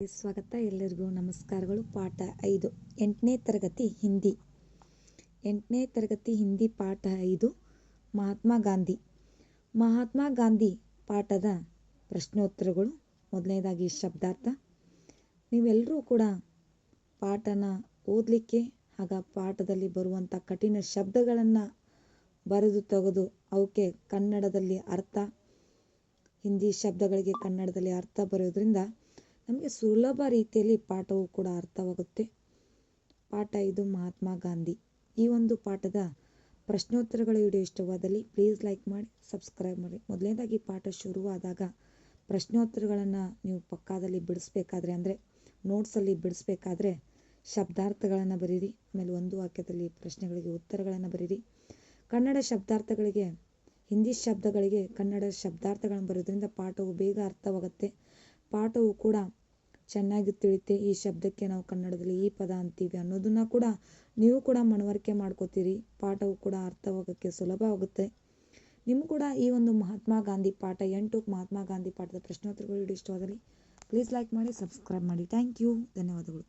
ಸ್ವಾಗತ. ಎಲ್ಲರಿಗೂ ನಮಸ್ಕಾರಗಳು. ಪಾಠ ಐದು. ಎಂಟನೇ ತರಗತಿ ಹಿಂದಿ. ಎಂಟನೇ ತರಗತಿ ಹಿಂದಿ ಪಾಠ ಐದು. ಮಹಾತ್ಮ ಗಾಂಧಿ. ಮಹಾತ್ಮ ಗಾಂಧಿ ಪಾಠದ ಪ್ರಶ್ನೋತ್ತರಗಳು. ಮೊದಲನೇದಾಗಿ ಶಬ್ದಾರ್ಥ. ನೀವೆಲ್ಲರೂ ಕೂಡ ಪಾಠನ ಓದಲಿಕ್ಕೆ ಆಗ ಪಾಠದಲ್ಲಿ ಬರುವಂಥ ಕಠಿಣ ಶಬ್ದಗಳನ್ನು ಬರೆದು ತೆಗೆದು ಅವಕ್ಕೆ ಕನ್ನಡದಲ್ಲಿ ಅರ್ಥ, ಹಿಂದಿ ಶಬ್ದಗಳಿಗೆ ಕನ್ನಡದಲ್ಲಿ ಅರ್ಥ ಬರೋದ್ರಿಂದ ನಮಗೆ ಸುಲಭ ರೀತಿಯಲ್ಲಿ ಪಾಠವು ಕೂಡ ಅರ್ಥವಾಗುತ್ತೆ. ಪಾಠ ಇದು ಮಹಾತ್ಮ ಗಾಂಧಿ. ಈ ಒಂದು ಪಾಠದ ಪ್ರಶ್ನೋತ್ತರಗಳ ವಿಡಿಯೋ ಇಷ್ಟವಾದಲ್ಲಿ ಪ್ಲೀಸ್ ಲೈಕ್ ಮಾಡಿ, ಸಬ್ಸ್ಕ್ರೈಬ್ ಮಾಡಿ. ಮೊದಲನೇದಾಗಿ ಪಾಠ ಶುರುವಾದಾಗ ಪ್ರಶ್ನೋತ್ತರಗಳನ್ನು ನೀವು ಪಕ್ಕದಲ್ಲಿ ಬಿಡಿಸ್ಬೇಕಾದ್ರೆ ಅಂದರೆ ನೋಟ್ಸಲ್ಲಿ ಬಿಡಿಸ್ಬೇಕಾದ್ರೆ ಶಬ್ದಾರ್ಥಗಳನ್ನು ಬರೀರಿ, ಆಮೇಲೆ ಒಂದು ವಾಕ್ಯದಲ್ಲಿ ಪ್ರಶ್ನೆಗಳಿಗೆ ಉತ್ತರಗಳನ್ನು ಬರೀರಿ. ಕನ್ನಡ ಶಬ್ದಾರ್ಥಗಳಿಗೆ, ಹಿಂದಿ ಶಬ್ದಗಳಿಗೆ ಕನ್ನಡ ಶಬ್ದಾರ್ಥಗಳನ್ನು ಬರೋದ್ರಿಂದ ಪಾಠವು ಬೇಗ ಅರ್ಥವಾಗುತ್ತೆ. ಪಾಠವು ಕೂಡ ಚೆನ್ನಾಗಿ ತಿಳಿತೆ. ಈ ಶಬ್ದಕ್ಕೆ ನಾವು ಕನ್ನಡದಲ್ಲಿ ಈ ಪದ ಅಂತೀವಿ ಅನ್ನೋದನ್ನ ಕೂಡ ನೀವು ಕೂಡ ಮನವರಿಕೆ ಮಾಡ್ಕೋತೀರಿ. ಪಾಠವು ಕೂಡ ಅರ್ಥವಾಗೋಕ್ಕೆ ಸುಲಭವಾಗುತ್ತೆ ನಿಮಗೂ ಕೂಡ ಈ ಒಂದು ಮಹಾತ್ಮ ಗಾಂಧಿ ಪಾಠ, ಎಂಟು ಮಹಾತ್ಮ ಗಾಂಧಿ ಪಾಠದ ಪ್ರಶ್ನೋತ್ತರಗಳು ಇಷ್ಟವಾದಲ್ಲಿ ಪ್ಲೀಸ್ ಲೈಕ್ ಮಾಡಿ ಸಬ್ಸ್ಕ್ರೈಬ್ ಮಾಡಿ. ಥ್ಯಾಂಕ್ ಯು ಧನ್ಯವಾದಗಳು.